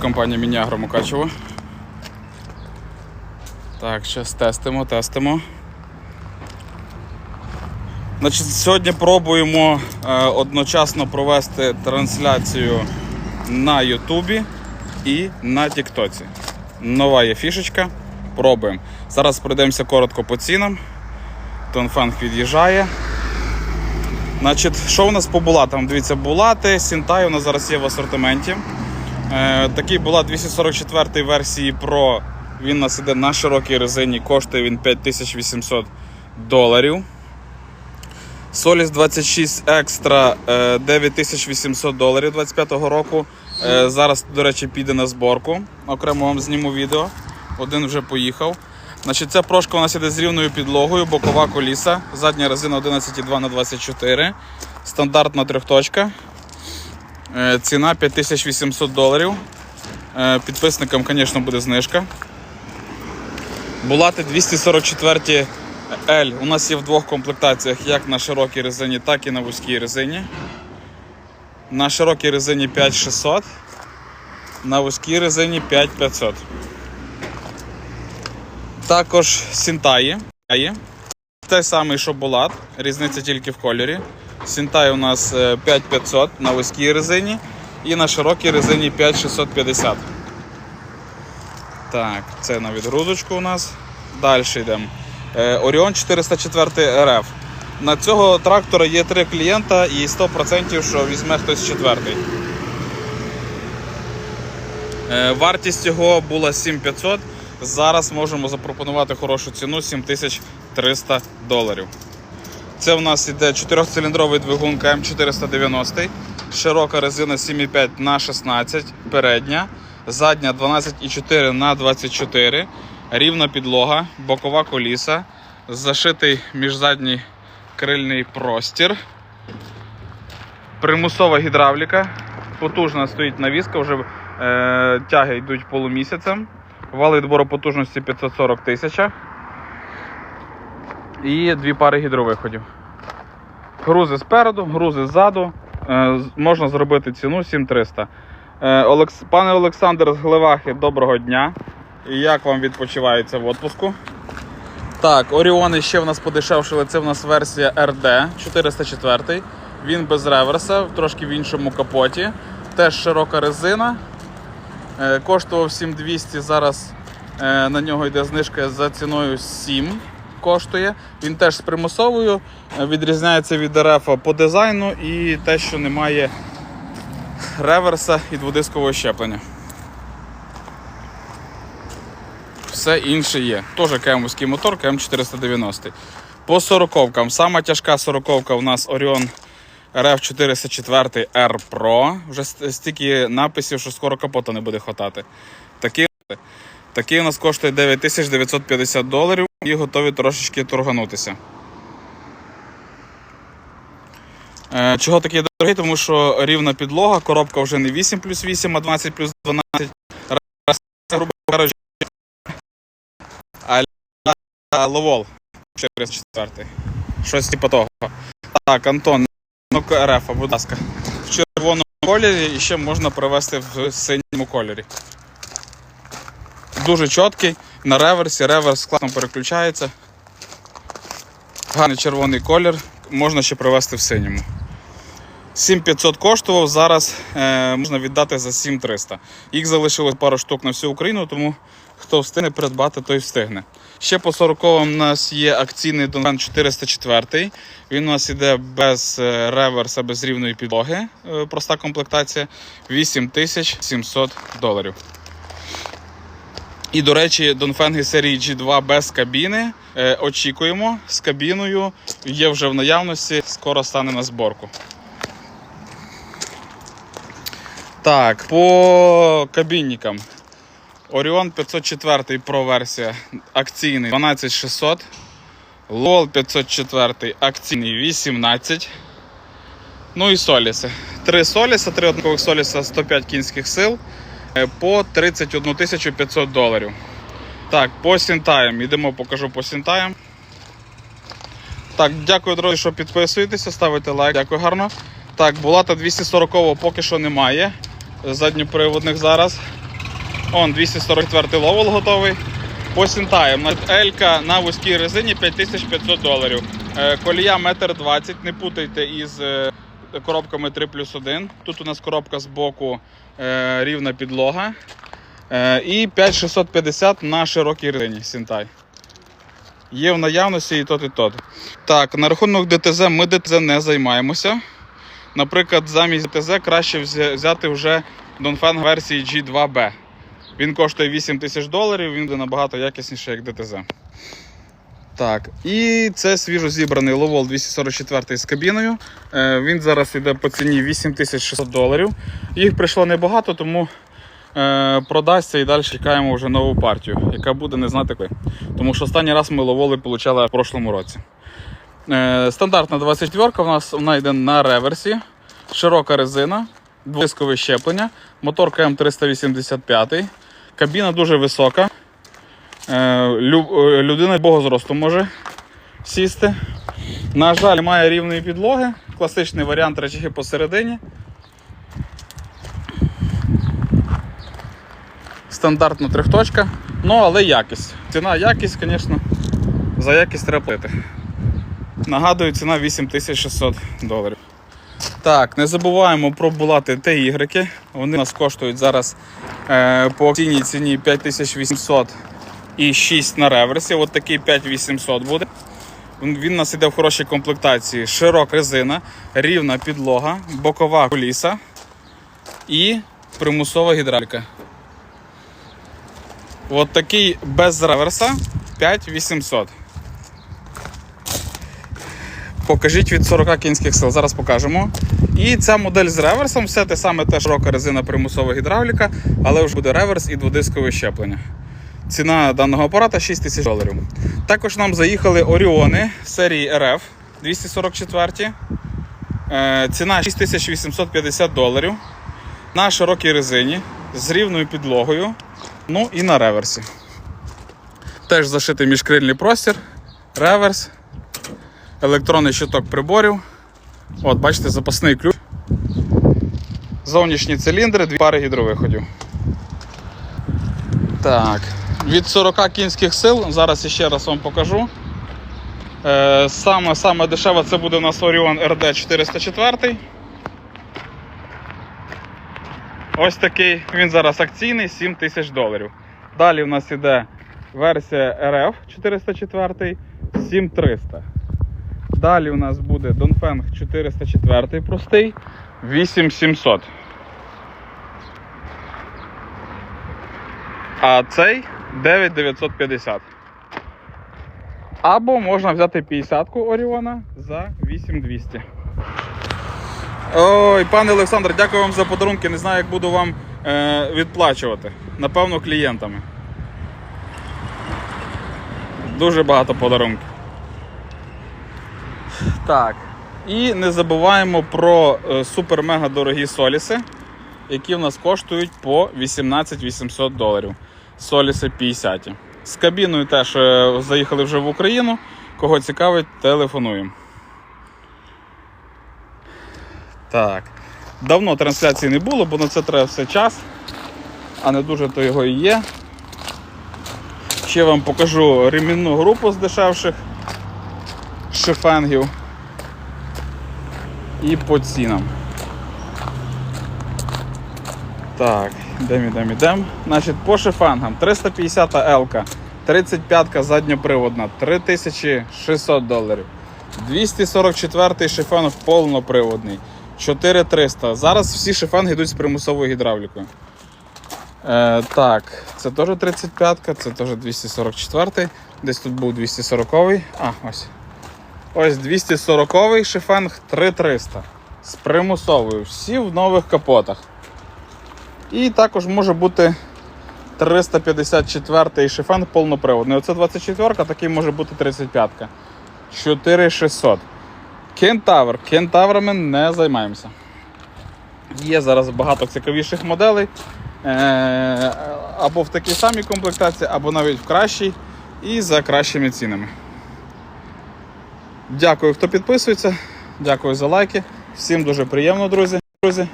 Компанія Мінягро Мукачево. Так, зараз тестимо, тестимо. Значить, сьогодні пробуємо е, одночасно провести трансляцію на Ютубі і на Тіктоці. Нова є фішечка. Пробуємо. Зараз пройдемося коротко по цінам. Тонфанг від'їжджає. Значить, що у нас по булатам? Дивіться, булати, Сінтай у нас зараз є в асортименті. Е, такий булат 244 версії Pro. Він у нас іде на широкій резині, коштує він 5800 доларів. Solis 26 Extra е, 9800 доларів 25-го року. Е, Зараз, до речі, піде на зборку. Окремо вам зніму відео. Один вже поїхав. Значить, Ця прошка у нас іде з рівною підлогою, бокова коліса, задня резина 11,2 на 24 стандартна трьохточка. Е, Ціна 5800 доларів. Е, Підписникам, звісно, буде знижка. Булати 244 L у нас є в двох комплектаціях, як на широкій резині, так і на вузькій резині. На широкій резині 5600, на вузькій резині 5500. Також Сінтаї. Той самий, що Булат, різниця тільки в кольорі. Сінтай у нас е, 5500 на вузькій резині і на широкій резині 5650. Так, це на відгрузочку у нас. Далі йдемо. Е, Оріон 404 РФ. На цього трактора є три клієнта і 100% що візьме хтось четвертий. Е, Вартість його була 7500. Зараз можемо запропонувати хорошу ціну 7300 доларів. Це в нас іде 4-циліндровий двигун КМ490, широка резина 7,5 на 16, передня, задня 12,4 на 24, рівна підлога, бокова коліса, зашитий міжзадній крильний простір, примусова гідравліка, потужна стоїть навіска, вже е, тяги йдуть полумісяцем, вал відбору потужності 540 тисяч і дві пари гідровиходів. Грузи спереду, грузи ззаду. Е, можна зробити ціну 7300. Е. Пане Олександр з Гливахи, доброго дня. Як вам відпочивається в отпуску? Так, Оріони ще в нас подешевшили. Це в нас версія RD 404. Він без реверса, трошки в іншому капоті. Теж широка резина. Е, Коштував 7200, зараз на нього йде знижка за ціною 7 коштує. Він теж з примусовою, е, відрізняється від РФ по дизайну і те, що немає реверса і дводискового щеплення. Все інше є. Теж кемовський мотор, КМ490. По 40-кам. Сама тяжка 40-ка у нас Orion RF 404 R Pro. Вже стільки написів, що скоро капота не буде хватати. Такий, такий у нас коштує 9950 доларів і готові трошечки торганутися. Е, Чого такий дорогий? Тому що рівна підлога, коробка вже не 8 плюс 8, а 12 плюс 12. Раз, грубо кажучи, а Ловол 404. Щось типу того. Так, Антон, ну РФ, будь ласка. В червоному кольорі ще можна привезти в синьому кольорі. Дуже чіткий, на реверсі, реверс класно переключається. Гарний червоний колір, можна ще привезти в синьому. 7500 коштував, зараз е, можна віддати за 7300. Їх залишилось пару штук на всю Україну, тому хто встигне придбати, той встигне. Ще по 40 у нас є акційний Донфен 404. Він у нас іде без е, реверса, без рівної підлоги. е, Проста комплектація 8700 доларів. І, до речі, Донфенги серії G2 без кабіни. Е, очікуємо з кабіною. Є вже в наявності, скоро стане на зборку. Так, по кабінникам. Orion 504 Pro версія акційний 12600. LOL 504 акційний 18. Ну і соліси. Три соліса, три однакових соліса 105 кінських сил по 31 500 доларів. Так, по сінтаям. Йдемо, покажу по сінтаям. Так, дякую, друзі, що підписуєтеся, ставите лайк. Дякую гарно. Так, Булата 240 поки що немає. Задньоприводних зараз. Он 244 ловол готовий. По сінтаєм. Елька на вузькій резині 5500 доларів. Е, Колія 1,20 м, не путайте із е, коробками 3 плюс 1. Тут у нас коробка з боку е, рівна підлога. Е, І 5650 на широкій резині сінтай. Є в наявності і тот, і тот. Так, на рахунок ДТЗ ми ДТЗ не займаємося. Наприклад, замість ДТЗ краще взяти вже Dongfeng версії G2B. Він коштує 8 тисяч доларів, він буде набагато якісніший, як ДТЗ. Так, і це свіжо зібраний Lowell 244 з кабіною. Е, Він зараз йде по ціні 8600 доларів. Їх прийшло небагато, тому е, продасться і далі чекаємо вже нову партію, яка буде не знати коли. Тому що останній раз ми ловоли отримали в прошлому році. Е, Стандартна 24 у нас вона йде на реверсі, широка резина, дводискове щеплення, моторка М385, кабіна дуже висока. Е, е, Людина бого зросту може сісти. На жаль, немає рівної підлоги. Класичний варіант речаги посередині. Стандартна трьохточка. Ну, але якість. Ціна якість, звісно, за якість треба платити. Нагадую, ціна 8600 доларів. Так, не забуваємо про булати Т-ігрики. Вони у нас коштують зараз е, по акційній ціні 5800 і 6 на реверсі. От такий 5800 буде. Він нас іде в хорошій комплектації. Широка резина, рівна підлога, бокова коліса і примусова гідравліка. От такий без реверса 5800. Покажіть від 40 кінських сил. Зараз покажемо. І ця модель з реверсом, все те саме те широка резина примусова гідравліка, але вже буде реверс і дводискове щеплення. Ціна даного апарата 6 тисяч доларів. Також нам заїхали Оріони серії RF 244. Е, Ціна 6850 доларів. На широкій резині з рівною підлогою. Ну і на реверсі. Теж зашитий міжкрильний простір, реверс, електронний щиток приборів. От, бачите, запасний ключ. Зовнішні циліндри, дві пари гідровиходів. Так. Від 40 кінських сил, зараз ще раз вам покажу. Е, саме, саме дешева це буде у нас Orion RD 404. Ось такий, він зараз акційний 7 тисяч доларів. Далі в нас іде версія RF 404 7300. Далі у нас буде Dongfeng 404 простий 8700. А цей 9950. Або можна взяти 50-ку Оріона за 8200. Ой, пане Олександр, дякую вам за подарунки. Не знаю, як буду вам е, відплачувати. Напевно, клієнтами. Дуже багато подарунків. Так. І не забуваємо про е, супер-мега дорогі соліси, які в нас коштують по 18 800 доларів. Соліси 50. З кабіною теж е, заїхали вже в Україну. Кого цікавить, телефонуємо. Так. Давно трансляції не було, бо на це треба все час, а не дуже то його і є. Ще вам покажу ремінну групу з дешевших шифенгів. І по цінам. Так, йдемо, йдемо, йдемо. Значить, по шифангам 350 L, 35 задньоприводна, 3600 доларів. 244 шифенг повноприводний, 4300. Зараз всі шифенги йдуть з примусовою гідравлікою. Е, так, це теж 35-ка, це теж 244 Десь тут був 240-й. А, ось. Ось 240-й шифенг 3300 з примусовою. Всі в нових капотах. І також може бути 354-й шифенг повноприводний. Оце 24-ка, такий може бути 35-ка. 4600. Кентавр. Кентаврами не займаємося. Є зараз багато цікавіших моделей. Е, або в такій самій комплектації, або навіть в кращій і за кращими цінами. Дякую, хто підписується. Дякую за лайки. Всім дуже приємно, друзі. друзі.